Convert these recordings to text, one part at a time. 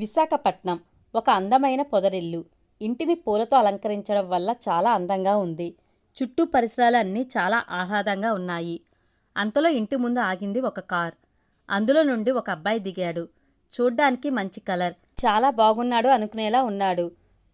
విశాఖపట్నం ఒక అందమైన పొదరిల్లు. ఇంటిని పూలతో అలంకరించడం వల్ల చాలా అందంగా ఉంది. చుట్టూ పరిసరాలు అన్నీ చాలా ఆహ్లాదంగా ఉన్నాయి. అంతలో ఇంటి ముందు ఆగింది ఒక కార్. అందులో నుండి ఒక అబ్బాయి దిగాడు. చూడ్డానికి మంచి కలర్. చాలా బాగున్నాడు అనుకునేలా ఉన్నాడు.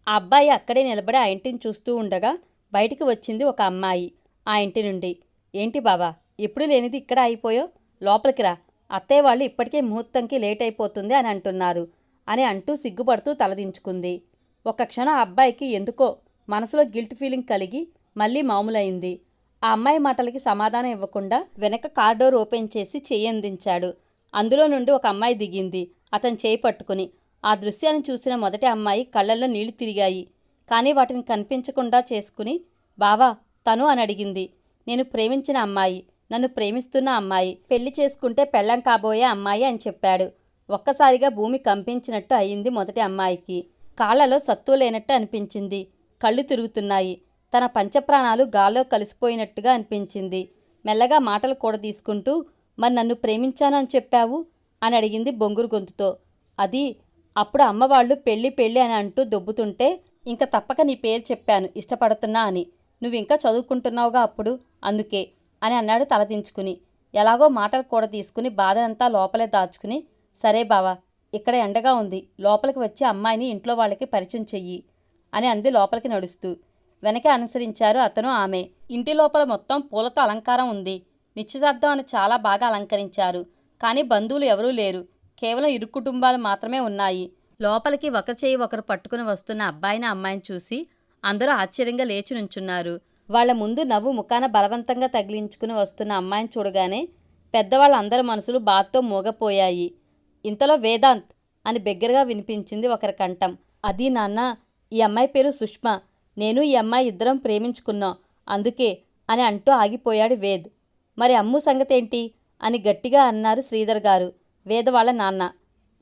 ఆ అబ్బాయి అక్కడే నిలబడి ఆ ఇంటిని చూస్తూ ఉండగా బయటికి వచ్చింది ఒక అమ్మాయి ఆ ఇంటి నుండి. ఏంటి బావా ఎప్పుడు లేనిది ఇక్కడ అయిపోయో లోపలికి రా. అత్తయ్య వాళ్ళు ఇప్పటికే ముహూర్తంకి లేట్ అయిపోతుంది అని అంటున్నారు. అని అంటూ సిగ్గుపడుతూ తలదించుకుంది ఒక క్షణం ఆ అబ్బాయికి ఎందుకో మనసులో గిల్ట్ ఫీలింగ్ కలిగి మళ్ళీ మామూలైంది. ఆ అమ్మాయి మాటలకి సమాధానం ఇవ్వకుండా వెనక కార్ డోర్ ఓపెన్ చేసి చేయి అందించాడు. అందులో నుండి ఒక అమ్మాయి దిగింది. అతను చేయి పట్టుకుని. ఆ దృశ్యాన్ని చూసిన మొదటి అమ్మాయి కళ్ళల్లో నీళ్ళు తిరిగాయి. కానీ వాటిని కనిపించకుండా చేసుకుని బావా తను అని అడిగింది. నేను ప్రేమించిన అమ్మాయి. నన్ను ప్రేమిస్తున్న అమ్మాయి. పెళ్ళి చేసుకుంటే పెళ్ళం కాబోయే అమ్మాయి అని చెప్పాడు. ఒక్కసారిగా భూమి కంపించినట్టు అయింది మొదటి అమ్మాయికి. కాళ్ళలో సత్తు లేనట్టు అనిపించింది. కళ్ళు తిరుగుతున్నాయి. తన పంచప్రాణాలు గాల్లో కలిసిపోయినట్టుగా అనిపించింది. మెల్లగా మాటలు కూడా తీసుకుంటూ మరి నన్ను ప్రేమించానని చెప్పావు? అని అడిగింది బొంగురు గొంతుతో. అది అప్పుడు అమ్మవాళ్ళు పెళ్ళి పెళ్ళి అని అంటూ దొబ్బుతుంటే ఇంకా తప్పక నీ పేరు చెప్పాను ఇష్టపడుతున్నా అని. నువ్వు ఇంకా చదువుకుంటున్నావుగా అప్పుడు? అందుకే. అని అన్నాడు తలదించుకుని. ఎలాగో మాటలు కూడా తీసుకుని బాధనంతా లోపలే దాచుకుని సరే బావా ఇక్కడ ఎండగా ఉంది. లోపలికి వచ్చి అమ్మాయిని ఇంట్లో వాళ్ళకి పరిచయం చెయ్యి అని అంది లోపలికి నడుస్తూ. వెనకే అనుసరించారు అతను ఆమె. ఇంటి లోపల మొత్తం పూలతో అలంకారం ఉంది. నిశ్చితార్థం అని చాలా బాగా అలంకరించారు. కానీ బంధువులు ఎవరూ లేరు. కేవలం ఇరు కుటుంబాలు మాత్రమే ఉన్నాయి. లోపలికి ఒకరు చేయి ఒకరు పట్టుకుని వస్తున్న అబ్బాయిని అమ్మాయిని చూసి అందరూ ఆశ్చర్యంగా లేచి నుంచున్నారు. వాళ్ళ ముందు నవ్వు ముఖాన బలవంతంగా తగిలించుకుని వస్తున్న అమ్మాయిని చూడగానే పెద్దవాళ్ళందరి మనసులు బాధతో మూగపోయాయి. ఇంతలో వేదాంత్ అని బిగ్గరగా వినిపించింది ఒకరి కంఠం. అది నాన్న ఈ అమ్మాయి పేరు సుష్మా. నేను ఈ అమ్మాయి ఇద్దరం ప్రేమించుకున్నాం. అందుకే అని అంటూ ఆగిపోయాడు వేద్. మరి అమ్ము సంగతేంటి? అని గట్టిగా అన్నారు శ్రీధర్ గారు వేద వాళ్ళ నాన్న.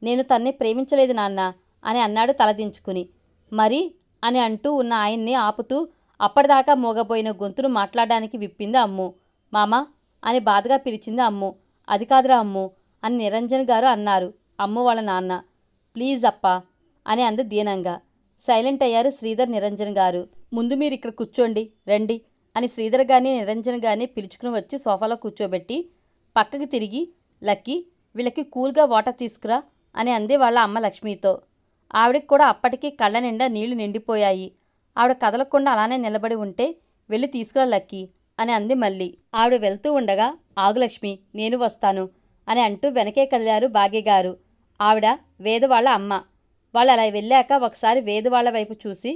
నేను తన్ని ప్రేమించలేదు నాన్న అని అన్నాడు తలదించుకుని. మరి? అని అంటూ ఉన్న ఆయన్ని ఆపుతూ అప్పటిదాకా మోగబోయిన గొంతును మాట్లాడడానికి విప్పింది అమ్ము. మామా అని బాధగా పిలిచింది అమ్ము. అది కాదురా అమ్ము అని నిరంజన్ గారు అన్నారు. అమ్ము వాళ్ళ నాన్న ప్లీజ్ అప్పా అని అంది దీనంగా. సైలెంట్ అయ్యారు శ్రీధర్ నిరంజన్ గారు. ముందు మీరు ఇక్కడ కూర్చోండి రండి అని శ్రీధర్ గారిని నిరంజన్ గారిని పిలుచుకుని వచ్చి సోఫాలో కూర్చోబెట్టి పక్కకి తిరిగి లక్కీ వీళ్ళకి కూల్గా వాటర్ తీసుకురా అని అంది వాళ్ళ అమ్మ లక్ష్మితో. ఆవిడకి కూడా అప్పటికి కళ్ళ నిండా నీళ్ళు నిండిపోయాయి. ఆవిడ కదలకుండా అలానే నిలబడి ఉంటే వెళ్ళి తీసుకురా లక్కీ అని అంది మళ్ళీ. ఆవిడ వెళ్తూ ఉండగా ఆగు లక్ష్మి నేను వస్తాను అని అంటూ వెనకే కదిలారు భాగ్యగారు ఆవిడ వేద వాళ్ళ అమ్మ. వాళ్ళు అలా వెళ్ళాక ఒకసారి వేద వాళ్ళ వైపు చూసి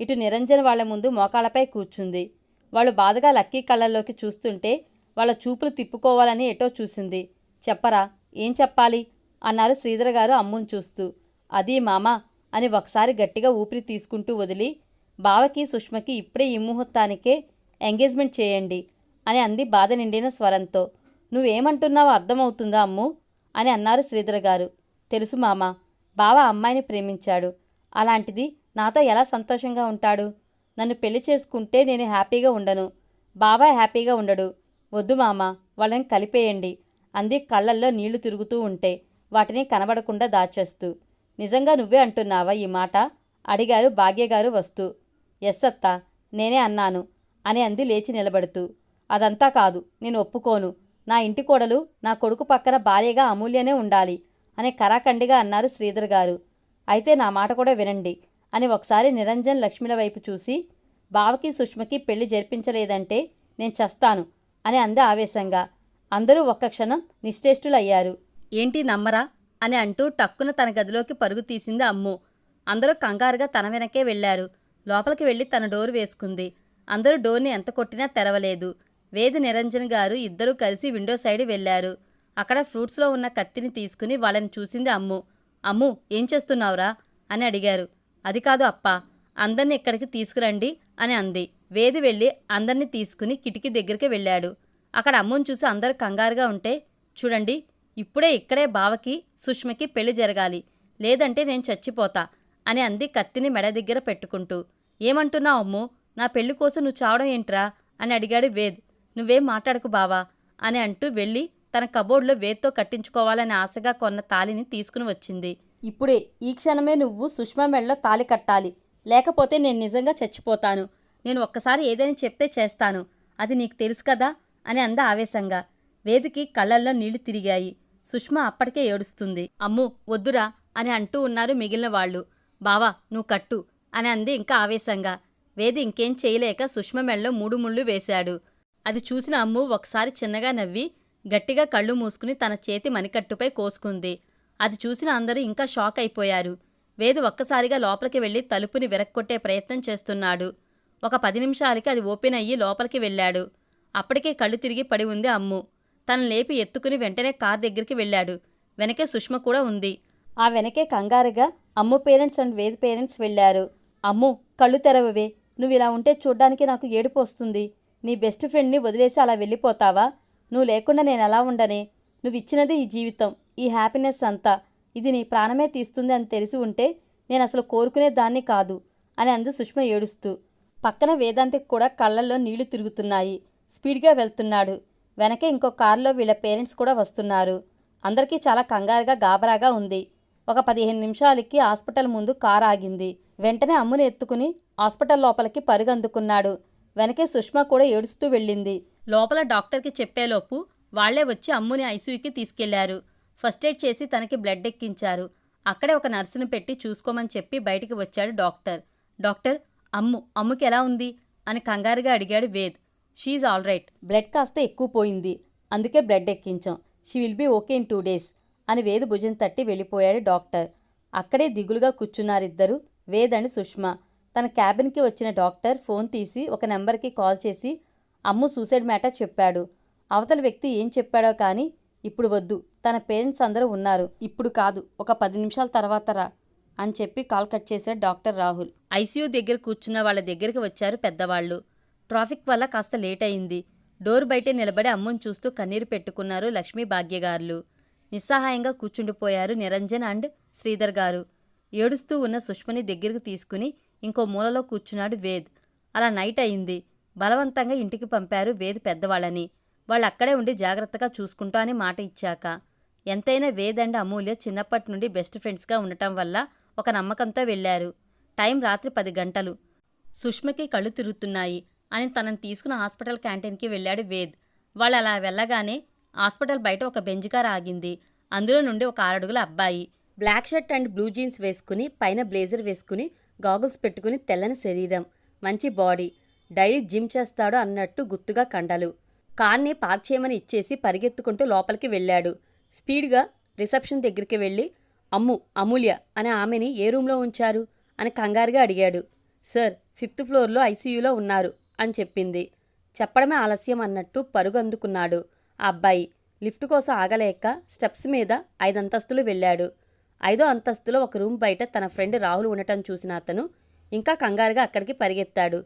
ఇటు నిరంజన్ వాళ్ళ ముందు మోకాళ్ళపై కూర్చుంది. వాళ్ళు బాధగా లక్కీ కళ్ళల్లోకి చూస్తుంటే వాళ్ళ చూపులు తిప్పుకోవాలని ఎటో చూసింది. చెప్పరా? ఏం చెప్పాలి? అన్నారు శ్రీధర్ గారు అమ్ముని చూస్తూ. అది మామ? అని ఒకసారి గట్టిగా ఊపిరి తీసుకుంటూ వదిలి బావకి సుష్మకి ఇప్పుడే ఈ ముహూర్తానికే ఎంగేజ్మెంట్ చేయండి అని అంది బాధ నిండిన స్వరంతో. నువ్వేమంటున్నావో అర్థమవుతుందా అమ్ము? అని అన్నారు శ్రీధర్ గారు. తెలుసు మామ బావ అమ్మాయిని ప్రేమించాడు. అలాంటిది నాతో ఎలా సంతోషంగా ఉంటాడు? నన్ను పెళ్ళి చేసుకుంటే నేను హ్యాపీగా ఉండను. బావా హ్యాపీగా ఉండడు. వద్దు మామ వాళ్ళని కలిపేయండి. అంది కళ్ళల్లో నీళ్ళు తిరుగుతూ ఉంటే వాటిని కనబడకుండా దాచేస్తూ. నిజంగా నువ్వే అంటున్నావా ఈ మాట? అడిగారు భాగ్యగారు వస్తూ. ఎస్ అత్తా నేనే అన్నాను అని అంది లేచి నిలబడుతూ. అదంతా కాదు నేను ఒప్పుకోను. నా ఇంటి కోడలు నా కొడుకు పక్కన భార్యగా అమూల్యనే ఉండాలి అని కరాఖండిగా అన్నారు శ్రీధర్ గారు. అయితే నా మాట కూడా వినండి అని ఒకసారి నిరంజన్ లక్ష్మిల వైపు చూసి బావకి సుష్మకి పెళ్ళి జరిపించలేదంటే నేను చస్తాను అని అంది ఆవేశంగా. అందరూ ఒక్క క్షణం నిశ్చేష్టులయ్యారు. ఏంటి నమ్మరా అని అంటూ టక్కున తన గదిలోకి పరుగు తీసింది అమ్ము. అందరూ కంగారుగా తన వెనకే వెళ్ళారు లోపలికి వెళ్ళి తన డోరు వేసుకుంది. అందరూ డోర్ని ఎంత కొట్టినా తెరవలేదు. వేది నిరంజన్ గారు ఇద్దరూ కలిసి విండో సైడ్ వెళ్ళారు అక్కడ ఫ్రూట్స్లో ఉన్న కత్తిని తీసుకుని వాళ్ళని చూసింది అమ్ము. అమ్ము ఏం చేస్తున్నావురా? అని అడిగారు. అది కాదు అప్పా అందరిని ఇక్కడికి తీసుకురండి అని అంది. వేది వెళ్ళి అందరిని తీసుకుని కిటికీ దగ్గరికి వెళ్ళాడు. అక్కడ అమ్ముని చూసి అందరూ కంగారుగా ఉంటే చూడండి ఇప్పుడే ఇక్కడే బావకి సుష్మకి పెళ్ళి జరగాలి. లేదంటే నేను చచ్చిపోతా అని అంది కత్తిని మెడ దగ్గర పెట్టుకుంటూ. ఏమంటున్నావు అమ్ము? నా పెళ్ళి కోసం నువ్వు చావడం ఏంట్రా? అని అడిగాడు వేద్. నువ్వేం మాట్లాడకు బావా అని అంటూ వెళ్ళి తన కబోర్డ్లో వేత్తో కట్టించుకోవాలని ఆశగా కొన్న తాలిని తీసుకుని వచ్చింది. ఇప్పుడే ఈ క్షణమే నువ్వు సుష్మా మెడలో తాలి కట్టాలి. లేకపోతే నేను నిజంగా చచ్చిపోతాను. నేను ఒక్కసారి ఏదైనా చెప్తే చేస్తాను. అది నీకు తెలుసు కదా అని అంద ఆవేశంగా. వేదికి కళ్ళల్లో నీళ్ళు తిరిగాయి. సుష్మా అప్పటికే ఏడుస్తుంది. అమ్ము వద్దురా అని అంటూ ఉన్నారు మిగిలిన వాళ్ళు. బావా నువ్వు కట్టు అని అంది ఇంకా ఆవేశంగా. వేది ఇంకేం చేయలేక సుష్మ మెళ్ళలో మూడు ముళ్ళు వేశాడు. అది చూసిన అమ్ము ఒకసారి చిన్నగా నవ్వి గట్టిగా కళ్ళు మూసుకుని తన చేతి మణికట్టుపై కోసుకుంది. అది చూసిన అందరూ ఇంకా షాక్ అయిపోయారు. వేదు ఒక్కసారిగా లోపలికి వెళ్ళి తలుపుని విరక్కొట్టే ప్రయత్నం చేస్తున్నాడు. ఒక పది నిమిషాలకి అది ఓపెన్ అయ్యి లోపలికి వెళ్ళాడు. అప్పటికే కళ్ళు తిరిగి పడి ఉంది అమ్ము. తన లేపి ఎత్తుకుని వెంటనే కార్ దగ్గరికి వెళ్ళాడు. వెనకే సుష్మ కూడా ఉంది. ఆ వెనకే కంగారుగా Ammu parents and Ved parents వెళ్ళారు. అమ్ము కళ్ళు తెరవవే. నువ్వు ఇలా ఉంటే చూడ్డానికి నాకు ఏడుపు వస్తుంది. నీ బెస్ట్ ఫ్రెండ్ని వదిలేసి అలా వెళ్ళిపోతావా? నువ్వు లేకుండా నేను ఎలా ఉండనే? నువ్వు ఇచ్చినది ఈ జీవితం ఈ హ్యాపీనెస్ అంతా. ఇది నీ ప్రాణమే తీస్తుంది అని తెలిసి ఉంటే నేను అసలు కోరుకునే దాన్ని కాదు అని అందు సుష్మ ఏడుస్తూ. పక్కన వేదాంతికి కూడా కళ్ళల్లో నీళ్ళు తిరుగుతున్నాయి. స్పీడ్గా వెళ్తున్నాడు. వెనకే ఇంకో కారులో వీళ్ళ పేరెంట్స్ కూడా వస్తున్నారు. అందరికీ చాలా కంగారుగా గాబరాగా ఉంది. ఒక పదిహేను నిమిషాలకి హాస్పిటల్ ముందు కారు ఆగింది. వెంటనే అమ్ముని ఎత్తుకుని హాస్పిటల్ లోపలికి పరుగందుకున్నాడు. వెనకే సుష్మ కూడా ఏడుస్తూ వెళ్ళింది. లోపల డాక్టర్కి చెప్పేలోపు వాళ్ళే వచ్చి అమ్ముని ఐసీయూకి తీసుకెళ్ళారు. ఫస్ట్ ఎయిడ్ చేసి తనకి బ్లడ్ ఎక్కించారు. అక్కడే ఒక నర్సును పెట్టి చూసుకోమని చెప్పి బయటికి వచ్చాడు డాక్టర్. డాక్టర్ అమ్ము అమ్ముకి ఎలా ఉంది? అని కంగారుగా అడిగాడు Ved. She's all right. Blood కాస్త ఎక్కువ పోయింది. అందుకే blood ఎక్కించాం. She will be okay in two days అని వేద్ భుజం తట్టి వెళ్ళిపోయాడు డాక్టర్. అక్కడే దిగులుగా కూర్చున్నారిద్దరు వేద్ అండ్ సుష్మా. తన క్యాబిన్కి వచ్చిన డాక్టర్ ఫోన్ తీసి ఒక నెంబర్కి కాల్ చేసి అమ్ము సూసైడ్ మ్యాటర్ చెప్పాడు. అవతల వ్యక్తి ఏం చెప్పాడో కానీ ఇప్పుడు వద్దు. తన పేరెంట్స్ అందరూ ఉన్నారు. ఇప్పుడు కాదు. ఒక పది నిమిషాల తర్వాత రా అని చెప్పి కాల్ కట్ చేశాడు డాక్టర్ రాహుల్. ఐసీయూ దగ్గర కూర్చున్న వాళ్ళ దగ్గరికి వచ్చారు పెద్దవాళ్ళు. ట్రాఫిక్ వల్ల కాస్త లేట్ అయింది. డోర్ బయటే నిలబడి అమ్ముని చూస్తూ కన్నీరు పెట్టుకున్నారు లక్ష్మీ భాగ్యగారులు. నిస్సహాయంగా కూర్చుండిపోయారు నిరంజన్ అండ్ శ్రీధర్ గారు. ఏడుస్తూ ఉన్న సుష్మని దగ్గరకు తీసుకుని ఇంకో మూలలో కూర్చున్నాడు వేద్. అలా నైట్ అయింది. బలవంతంగా ఇంటికి పంపారు వేద్ పెద్దవాళ్ళని. వాళ్ళు అక్కడే ఉండి జాగ్రత్తగా చూసుకుంటా అని మాట ఇచ్చాక. ఎంతైనా వేద్ అండ్ అమూల్య చిన్నప్పటి నుండి బెస్ట్ ఫ్రెండ్స్గా ఉండటం వల్ల ఒక నమ్మకంతో వెళ్ళారు టైం రాత్రి పది గంటలు. సుష్మకి కళ్ళు తిరుగుతున్నాయి అని తనని తీసుకున్న హాస్పిటల్ క్యాంటీన్కి వెళ్ళాడు వేద్. వాళ్ళు అలా వెళ్ళగానే హాస్పిటల్ బయట ఒక బెంజ్ కార్ ఆగింది అందులో నుండి ఒక ఆరడుగుల అబ్బాయి. Black shirt and blue jeans వేసుకుని పైన బ్లేజర్ వేసుకుని గాగుల్స్ పెట్టుకుని తెల్లని శరీరం. మంచి బాడీ. డైలీ జిమ్ చేస్తాడు అన్నట్టు గుత్తుగా కండలు. కార్ని పార్క్ చేయమని ఇచ్చేసి పరిగెత్తుకుంటూ లోపలికి వెళ్ళాడు. స్పీడ్గా రిసెప్షన్ దగ్గరికి వెళ్ళి అమ్ము అమూల్య అనే ఆమెని ఏ రూమ్లో ఉంచారు? అని కంగారుగా అడిగాడు. సార్ ఫిఫ్త్ ఫ్లోర్లో ఐసీయూలో ఉన్నారు అని చెప్పింది. చెప్పడమే ఆలస్యం అన్నట్టు పరుగు అందుకున్నాడు ఆ అబ్బాయి. లిఫ్ట్ కోసం ఆగలేక స్టెప్స్ మీద ఐదంతస్తులు వెళ్ళాడు. ఐదో అంతస్తులో ఒక రూమ్ బయట తన ఫ్రెండ్ రాహుల్ ఉండటం చూసిన అతను ఇంకా కంగారుగా అక్కడికి పరిగెత్తాడు.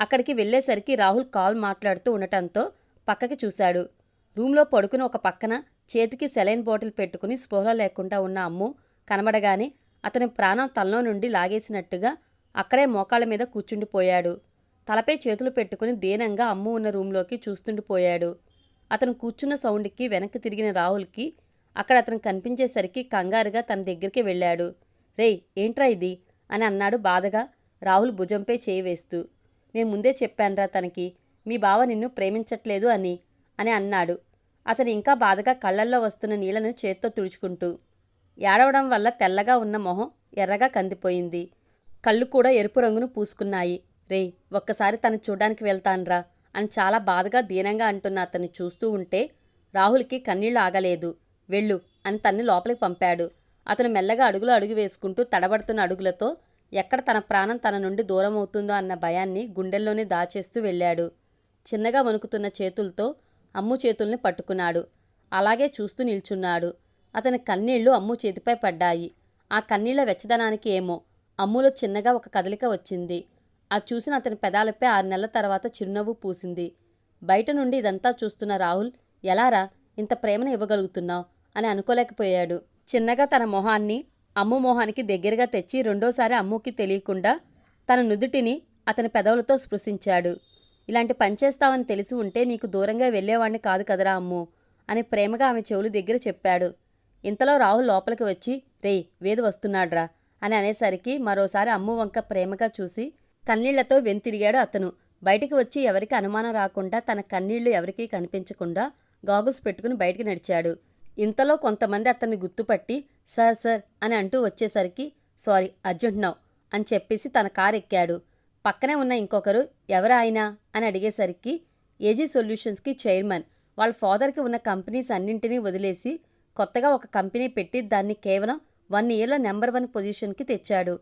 అక్కడికి వెళ్ళేసరికి రాహుల్ కాల్ మాట్లాడుతూ ఉండటంతో పక్కకి చూశాడు. రూమ్లో పడుకుని ఒక పక్కన చేతికి సెలైన్ బాటిల్ పెట్టుకుని స్పృహ లేకుండా ఉన్న అమ్ము కనబడగానే అతని ప్రాణం తలలో నుండి లాగేసినట్టుగా అక్కడే మోకాళ్ళ మీద కూర్చుండిపోయాడు. తలపై చేతులు పెట్టుకుని దీనంగా అమ్ము ఉన్న రూంలోకి చూస్తుండిపోయాడు. అతను కూర్చున్న సౌండ్కి వెనక్కి తిరిగిన రాహుల్కి అక్కడ అతను కనిపించేసరికి కంగారుగా తన దగ్గరికి వెళ్ళాడు. రేయ్ ఏంట్రా ఇది? అని అన్నాడు బాధగా రాహుల్ భుజంపై చేయి వేస్తూ. నేను ముందే చెప్పానురా తనకి మీ బావ నిన్ను ప్రేమించట్లేదు అని అని అన్నాడు. అతను ఇంకా బాధగా కళ్ళల్లో వస్తున్న నీళ్ళను చేత్తో తుడుచుకుంటూ. ఏడవడం వల్ల తెల్లగా ఉన్న మొహం ఎర్రగా కందిపోయింది. కళ్ళు కూడా ఎరుపు రంగును పూసుకున్నాయి. రే ఒక్కసారి తను చూడ్డానికి వెళ్తాన్రా అని చాలా బాధగా దీనంగా అంటున్న అతన్ని చూస్తూ ఉంటే రాహుల్కి కన్నీళ్ళు ఆగలేదు. వెళ్ళు అని తన్ని లోపలికి పంపాడు. అతను మెల్లగా అడుగులు అడుగు వేసుకుంటూ తడబడుతున్న అడుగులతో ఎక్కడ తన ప్రాణం తన నుండి దూరం అవుతుందో అన్న భయాన్ని గుండెల్లోనే దాచేస్తూ వెళ్ళాడు. చిన్నగా వణుకుతున్న చేతులతో అమ్ము చేతుల్ని పట్టుకున్నాడు. అలాగే చూస్తూ నిల్చున్నాడు. అతని కన్నీళ్ళు అమ్ము చేతిపై పడ్డాయి. ఆ కన్నీళ్ళ వెచ్చదనానికి ఏమో అమ్ములో చిన్నగా ఒక కదలిక వచ్చింది. ఆ చూసిన అతని పెదాలపై ఆరు నెలల తర్వాత చిరునవ్వు పూసింది. బయట నుండి ఇదంతా చూస్తున్న రాహుల్ ఎలారా? ఇంత ప్రేమను ఇవ్వగలుగుతున్నావు. అని అనుకోలేకపోయాడు. చిన్నగా తన మొహాన్ని అమ్ము మొహానికి దగ్గరగా తెచ్చి రెండోసారి అమ్ముకి తెలియకుండా తన నుదుటిని అతని పెదవులతో స్పృశించాడు. ఇలాంటి పనిచేస్తావని తెలిసి ఉంటే నీకు దూరంగా వెళ్ళేవాణ్ణి కాదు కదరా అమ్ము అని ప్రేమగా ఆమె చెవులు దగ్గర చెప్పాడు. ఇంతలో రాహుల్ లోపలికి వచ్చి రే వేది వస్తున్నాడ్రా అని అనేసరికి మరోసారి అమ్ము వంక ప్రేమగా చూసి కన్నీళ్ళతో వెంతిరిగాడు అతను. బయటికి వచ్చి ఎవరికి అనుమానం రాకుండా తన కన్నీళ్ళు ఎవరికీ కనిపించకుండా గాగుల్స్ పెట్టుకుని బయటికి నడిచాడు. ఇంతలో కొంతమంది అతన్ని గుర్తుపట్టి సార్ సార్ అని అంటూ వచ్చేసరికి సారీ అర్జెంట్ నౌ అని చెప్పేసి తన కారు ఎక్కాడు పక్కనే ఉన్న ఇంకొకరు ఎవరా ఆయన? అని అడిగేసరికి ఏజీ సొల్యూషన్స్కి చైర్మన్. వాళ్ళ ఫాదర్కి ఉన్న కంపెనీస్ అన్నింటినీ వదిలేసి కొత్తగా ఒక కంపెనీ పెట్టి దాన్ని కేవలం వన్ ఇయర్లో నెంబర్ వన్ పొజిషన్కి తెచ్చాడు.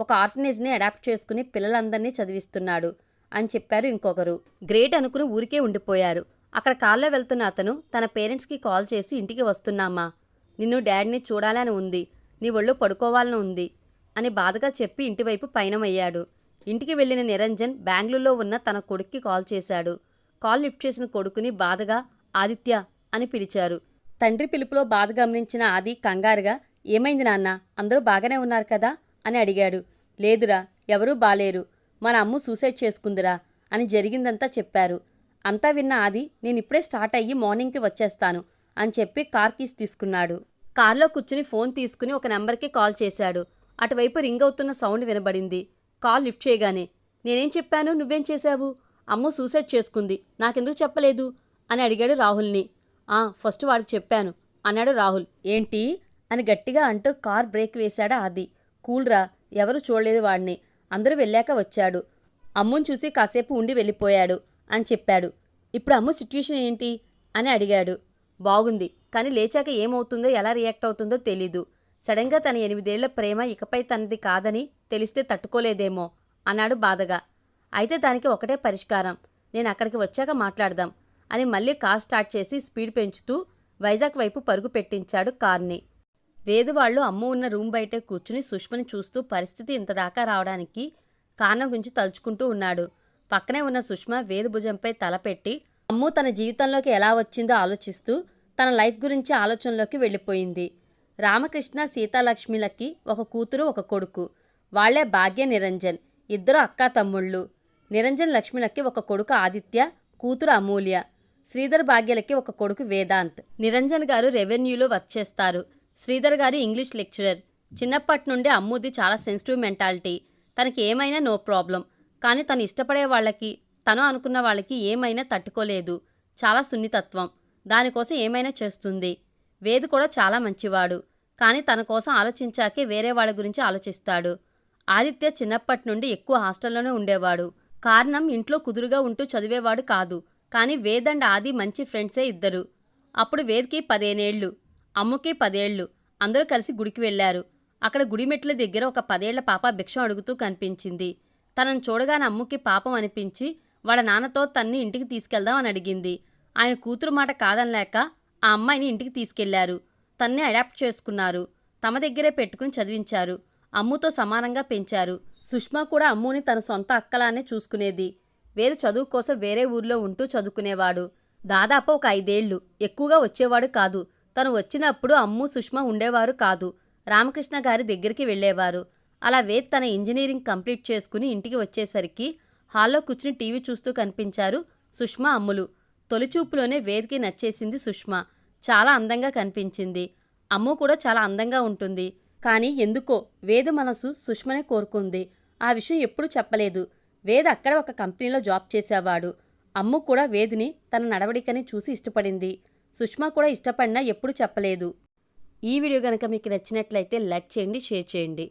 ఒక ఆర్ఫనేజ్ని అడాప్ట్ చేసుకుని పిల్లలందరినీ చదివిస్తున్నాడు అని చెప్పారు ఇంకొకరు. గ్రేట్ అనుకుని ఊరికే ఉండిపోయారు. అక్కడ కాల్లో వెళ్తున్న అతను తన పేరెంట్స్కి కాల్ చేసి ఇంటికి వస్తున్నామా నిన్ను డాడీని చూడాలని ఉంది. నీ ఒళ్ళు పడుకోవాలని ఉంది అని బాధగా చెప్పి ఇంటివైపు పయనమయ్యాడు. ఇంటికి వెళ్ళిన నిరంజన్ బెంగళూరులో ఉన్న తన కొడుక్కి కాల్ చేశాడు. కాల్ లిఫ్ట్ చేసిన కొడుకుని బాధగా ఆదిత్య అని పిలిచారు. తండ్రి పిలుపులో బాధ గమనించిన ఆది కంగారుగా ఏమైంది నాన్న? అందరూ బాగానే ఉన్నారు కదా? అని అడిగాడు. లేదురా ఎవరూ బాలేరు. మన అమ్ము సూసైడ్ చేసుకుందిరా అని జరిగిందంతా చెప్పారు. అంతా విన్న ఆది నేను ఇప్పుడే స్టార్ట్ అయ్యి మార్నింగ్కి వచ్చేస్తాను అని చెప్పి కార్ కీస్ తీసుకున్నాడు. కార్లో కూర్చుని ఫోన్ తీసుకుని ఒక నెంబర్కి కాల్ చేశాడు. అటువైపు రింగ్ అవుతున్న సౌండ్ వినబడింది. కాల్ లిఫ్ట్ చేయగానే నేనేం చెప్పాను? నువ్వేం చేశావు? అమ్ము సూసైడ్ చేసుకుంది. నాకెందుకు చెప్పలేదు? అని అడిగాడు రాహుల్ని. ఆ ఫస్ట్ వాడికి చెప్పాను. అన్నాడు రాహుల్. ఏంటి? అని గట్టిగా అంటూ కార్ బ్రేక్ వేశాడు ఆది. కూల్రా ఎవరు చూడలేదు వాడిని. అందరూ వెళ్ళాక వచ్చాడు. అమ్ముని చూసి కాసేపు ఉండి వెళ్ళిపోయాడు. అని చెప్పాడు. ఇప్పుడు అమ్ము సిట్యుయేషన్ ఏంటి? అని అడిగాడు. బాగుంది. కానీ లేచాక ఏమవుతుందో ఎలా రియాక్ట్ అవుతుందో తెలీదు. సడన్గా తన ఎనిమిదేళ్ళ ప్రేమ ఇకపై తనది కాదని తెలిస్తే తట్టుకోలేదేమో అన్నాడు బాధగా. అయితే దానికి ఒకటే పరిష్కారం. నేను అక్కడికి వచ్చాక మాట్లాడదాం అని మళ్ళీ కార్ స్టార్ట్ చేసి స్పీడ్ పెంచుతూ వైజాగ్ వైపు పరుగు పెట్టించాడు కార్ని. వేదు వాళ్ళు అమ్ము ఉన్న రూమ్ బయటే కూర్చుని సుష్మని చూస్తూ పరిస్థితి ఇంతదాకా రావడానికి కారణం గురించి తలుచుకుంటూ ఉన్నాడు. పక్కనే ఉన్న సుష్మా వేదు భుజంపై తలపెట్టి అమ్ము తన జీవితంలోకి ఎలా వచ్చిందో ఆలోచిస్తూ తన లైఫ్ గురించి ఆలోచనలోకి వెళ్ళిపోయింది. రామకృష్ణ సీతాలక్ష్మిలకి ఒక కూతురు ఒక కొడుకు. వాళ్ళే భాగ్య నిరంజన్ ఇద్దరు అక్కా తమ్ముళ్ళు. నిరంజన్ లక్ష్మిలకి ఒక కొడుకు ఆదిత్య కూతురు అమూల్య. శ్రీధర్ భాగ్యలకి ఒక కొడుకు వేదాంత్. నిరంజన్ గారు రెవెన్యూలో వర్క్ చేస్తారు. శ్రీధర్ గారు ఇంగ్లీష్ లెక్చరర్. చిన్నప్పటి నుండి అమ్ముది చాలా సెన్సిటివ్ మెంటాలిటీ. తనకి ఏమైనా నో ప్రాబ్లం. కానీ తను ఇష్టపడే వాళ్ళకి తను అనుకున్న వాళ్ళకి ఏమైనా తట్టుకోలేదు. చాలా సున్నితత్వం. దానికోసం ఏమైనా చేస్తుంది. వేదు కూడా చాలా మంచివాడు. కానీ తన కోసం ఆలోచించాకే వేరే వాళ్ళ గురించి ఆలోచిస్తాడు. ఆదిత్య చిన్నప్పటి నుండి ఎక్కువ హాస్టల్లోనే ఉండేవాడు. కారణం ఇంట్లో కుదురుగా ఉంటూ చదివేవాడు కాదు. కానీ వేద్ అండ్ ఆది మంచి ఫ్రెండ్సే ఇద్దరు. అప్పుడు వేద్కి పదిహేనేళ్ళు అమ్ముకి పదేళ్ళు. అందరూ కలిసి గుడికి వెళ్ళారు అక్కడ గుడి మెట్ల దగ్గర ఒక పదేళ్ళ పాప భిక్షం అడుగుతూ కనిపించింది. తనను చూడగానే అమ్ముకి పాపం అనిపించి వాళ్ళ నాన్నతో తన్ని ఇంటికి తీసుకెళ్దాం అని అడిగింది. ఆయన కూతురు మాట కాదనలేక ఆ అమ్మాయిని ఇంటికి తీసుకెళ్ళారు. తన్నే అడాప్ట్ చేసుకున్నారు. తమ దగ్గరే పెట్టుకుని చదివించారు. అమ్ముతో సమానంగా పెంచారు. సుష్మా కూడా అమ్ముని తన సొంత అక్కలానే చూసుకునేది. వేరు చదువు కోసం వేరే ఊర్లో ఉంటూ చదువుకునేవాడు. దాదాపు ఒక ఐదేళ్ళు. ఎక్కువగా వచ్చేవాడు కాదు. తను వచ్చినప్పుడు అమ్ము సుష్మా ఉండేవారు కాదు. రామకృష్ణ గారి దగ్గరికి వెళ్ళేవారు. అలా వేద్ తన ఇంజనీరింగ్ కంప్లీట్ చేసుకుని ఇంటికి వచ్చేసరికి హాల్లో కూర్చుని టీవీ చూస్తూ కనిపించారు సుష్మా అమ్ములు. తొలిచూపులోనే వేద్కి నచ్చేసింది సుష్మా. చాలా అందంగా కనిపించింది. అమ్ము కూడా చాలా అందంగా ఉంటుంది. కానీ ఎందుకో వేద మనసు సుష్మనే కోరుకుంది. ఆ విషయం ఎప్పుడూ చెప్పలేదు. వేద అక్కడ ఒక కంపెనీలో జాబ్ చేసేవాడు. అమ్ము కూడా వేదిని తన నడవడికని చూసి ఇష్టపడింది. సుష్మా కూడా ఇష్టపడినా ఎప్పుడూ చెప్పలేదు. ఈ వీడియో కనుక మీకు నచ్చినట్లయితే లైక్ చేయండి షేర్ చేయండి.